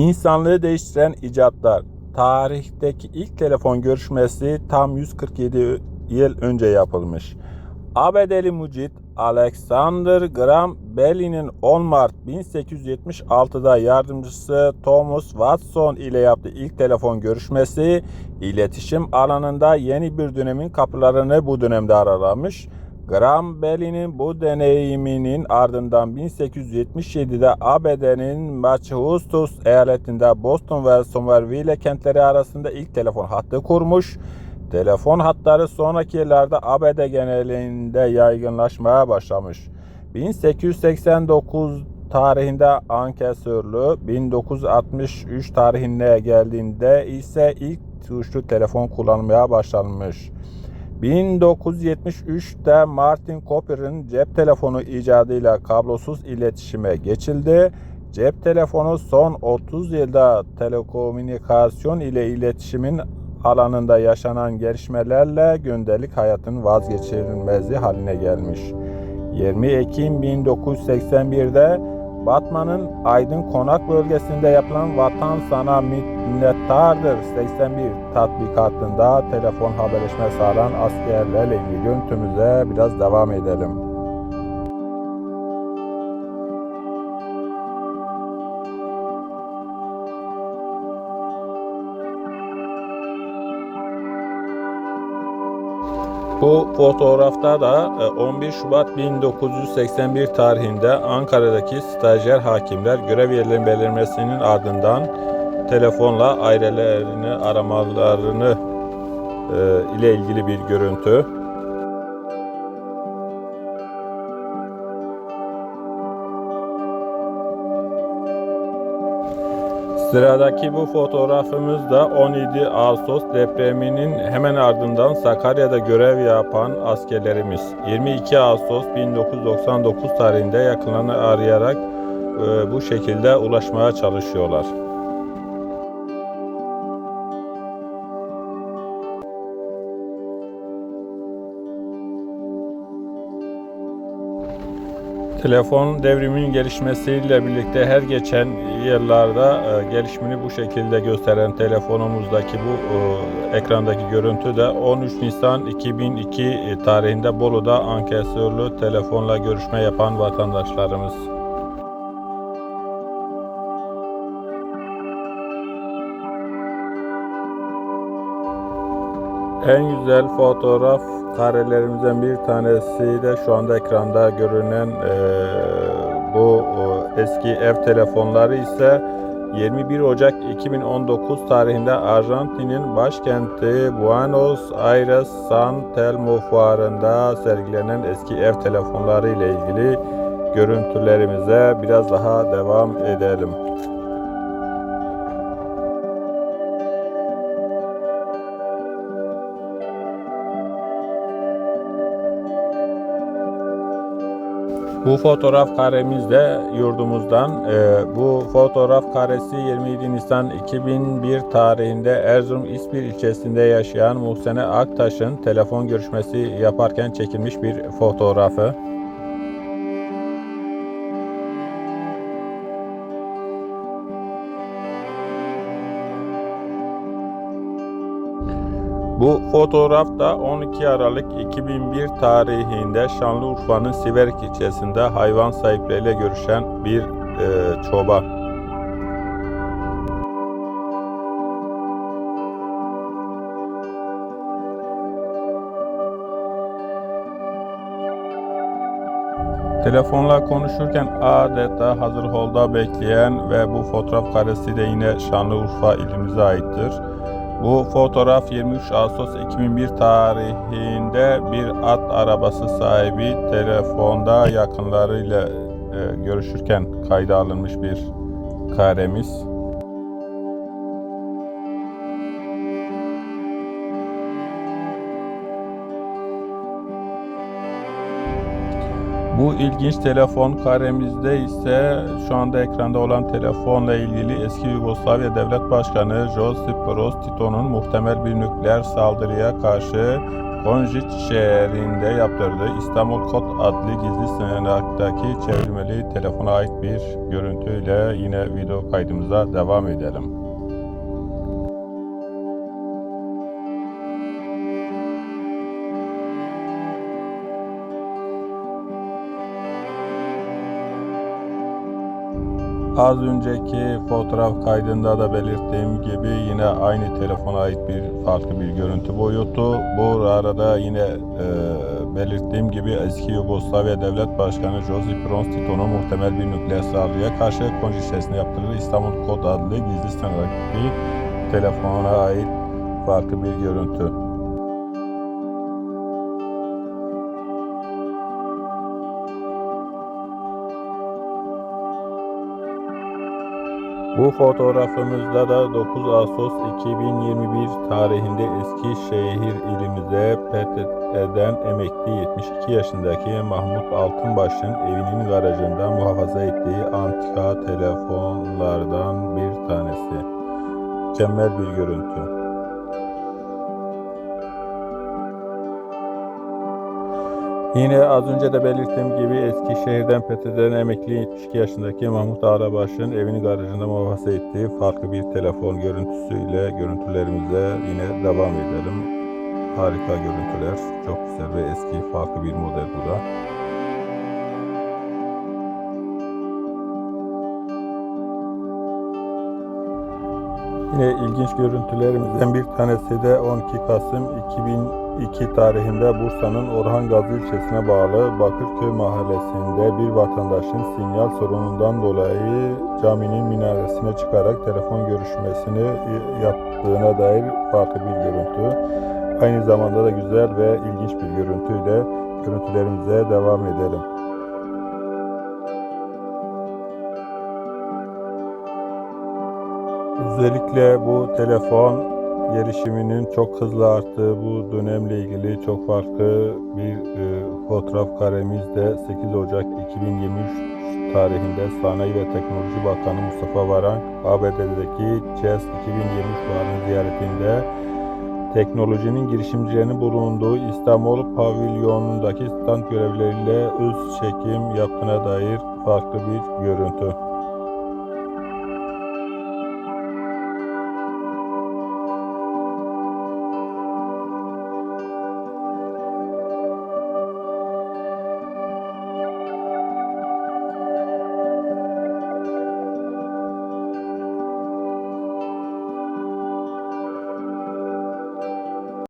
İnsanlığı değiştiren icatlar. Tarihteki ilk telefon görüşmesi tam 147 yıl önce yapılmış. ABD'li mucit Alexander Graham Bell'in 10 Mart 1876'da yardımcısı Thomas Watson ile yaptığı ilk telefon görüşmesi iletişim alanında yeni bir dönemin kapılarını bu dönemde aralamış. Graham Bell'in bu deneyiminin ardından 1877'de ABD'nin Massachusetts eyaletinde Boston ve Somerville kentleri arasında ilk telefon hattı kurmuş. Telefon hatları sonraki yıllarda ABD genelinde yaygınlaşmaya başlamış. 1889 tarihinde ankesörlü, 1963 tarihine geldiğinde ise ilk tuşlu telefon kullanmaya başlanmış. 1973'te Martin Cooper'ın cep telefonu icadıyla kablosuz iletişime geçildi. Cep telefonu son 30 yılda telekomünikasyon ile iletişimin alanında yaşanan gelişmelerle gündelik hayatın vazgeçilmezi haline gelmiş. 20 Ekim 1981'de Batman'ın Aydın Konak bölgesinde yapılan Vatan Sana Minnettardır 81 tatbikatında telefon haberleşme sağlayan askerlerle ilgili görüntümüze biraz devam edelim. Bu fotoğrafta da e, 11 Şubat 1981 tarihinde Ankara'daki stajyer hakimler görev yerlerinin belirmesinin ardından telefonla ailelerini aramalarını e, ile ilgili bir görüntü. Sıradaki bu fotoğrafımız da 17 Ağustos depreminin hemen ardından Sakarya'da görev yapan askerlerimiz. 22 Ağustos 1999 tarihinde yakınlarını arayarak e, bu şekilde ulaşmaya çalışıyorlar. Telefon devriminin gelişmesiyle birlikte her geçen yıllarda e, gelişimini bu şekilde gösteren telefonumuzdaki bu e, ekrandaki görüntü de 13 Nisan 2002 tarihinde Bolu'da ankesörlü telefonla görüşme yapan vatandaşlarımız. En güzel fotoğraf karelerimizden bir tanesi de şu anda ekranda görünen e, bu o, eski ev telefonları ise 21 Ocak 2019 tarihinde Arjantin'in başkenti Buenos Aires San Telmo fuarında sergilenen eski ev telefonları ile ilgili görüntülerimize biraz daha devam edelim. Bu fotoğraf karemizde yurdumuzdan. e, bu fotoğraf karesi 27 Nisan 2001 tarihinde Erzurum İspir ilçesinde yaşayan Muhsene Aktaş'ın telefon görüşmesi yaparken çekilmiş bir fotoğrafı. Bu fotoğrafta 12 Aralık 2001 tarihinde Şanlıurfa'nın Siverek ilçesinde hayvan sahipleriyle görüşen bir e, çoban. Telefonla konuşurken adeta hazır holda bekleyen ve bu fotoğraf karesi de yine Şanlıurfa ilimize aittir. Bu fotoğraf 23 Ağustos 2001 tarihinde bir at arabası sahibi telefonda yakınlarıyla e, görüşürken kayda alınmış bir karemiz. Bu ilginç telefon karemizde ise şu anda ekranda olan telefonla ilgili eski Yugoslavya Devlet Başkanı Josip Broz Tito'nun muhtemel bir nükleer saldırıya karşı Konjic şehrinde yaptırdığı İstanbul Kod adlı gizli sığınaktaki çevirmeli telefona ait bir görüntüyle yine video kaydımıza devam edelim. Az önceki fotoğraf kaydında da belirttiğim gibi yine aynı telefona ait bir farklı bir görüntü boyutu. Bu arada yine e, belirttiğim gibi eski Yugoslavya Devlet Başkanı Josip Broz Tito'nun muhtemel bir nükleer saldırıya karşı konjisesini yaptırdığı İstanbul Kod adlı gizli sınırdaki telefona ait farklı bir görüntü. Bu fotoğrafımızda da 9 Ağustos 2021 tarihinde Eskişehir ilimize PTT'den emekli 72 yaşındaki Mahmut Altınbaş'ın evinin garajında muhafaza ettiği antika telefonlardan bir tanesi. Mükemmel bir görüntü. Yine az önce de belirttiğim gibi Eskişehir'den PTT'den emekli 72 yaşındaki Mahmut Ağrabaş'ın evini garajında muhafaza ettiği farklı bir telefon görüntüsüyle görüntülerimize yine devam edelim. Harika görüntüler, çok güzel ve eski farklı bir model bu da. Yine ilginç görüntülerimizden bir tanesi de 12 Kasım 2002 tarihinde Bursa'nın Orhan Gazi ilçesine bağlı Bakırköy mahallesinde bir vatandaşın sinyal sorunundan dolayı caminin minaresine çıkarak telefon görüşmesini yaptığına dair farklı bir görüntü. Aynı zamanda da güzel ve ilginç bir görüntüyle görüntülerimize devam edelim. Özellikle bu telefon gelişiminin çok hızlı arttığı bu dönemle ilgili çok farklı bir e, fotoğraf karemiz de 8 Ocak 2023 tarihinde Sanayi ve Teknoloji Bakanı Mustafa Varank ABD'deki CES 2023 fuarının ziyaretinde teknolojinin girişimcilerinin bulunduğu İstanbul pavilyonundaki stand görevlileriyle öz çekim yaptığına dair farklı bir görüntü.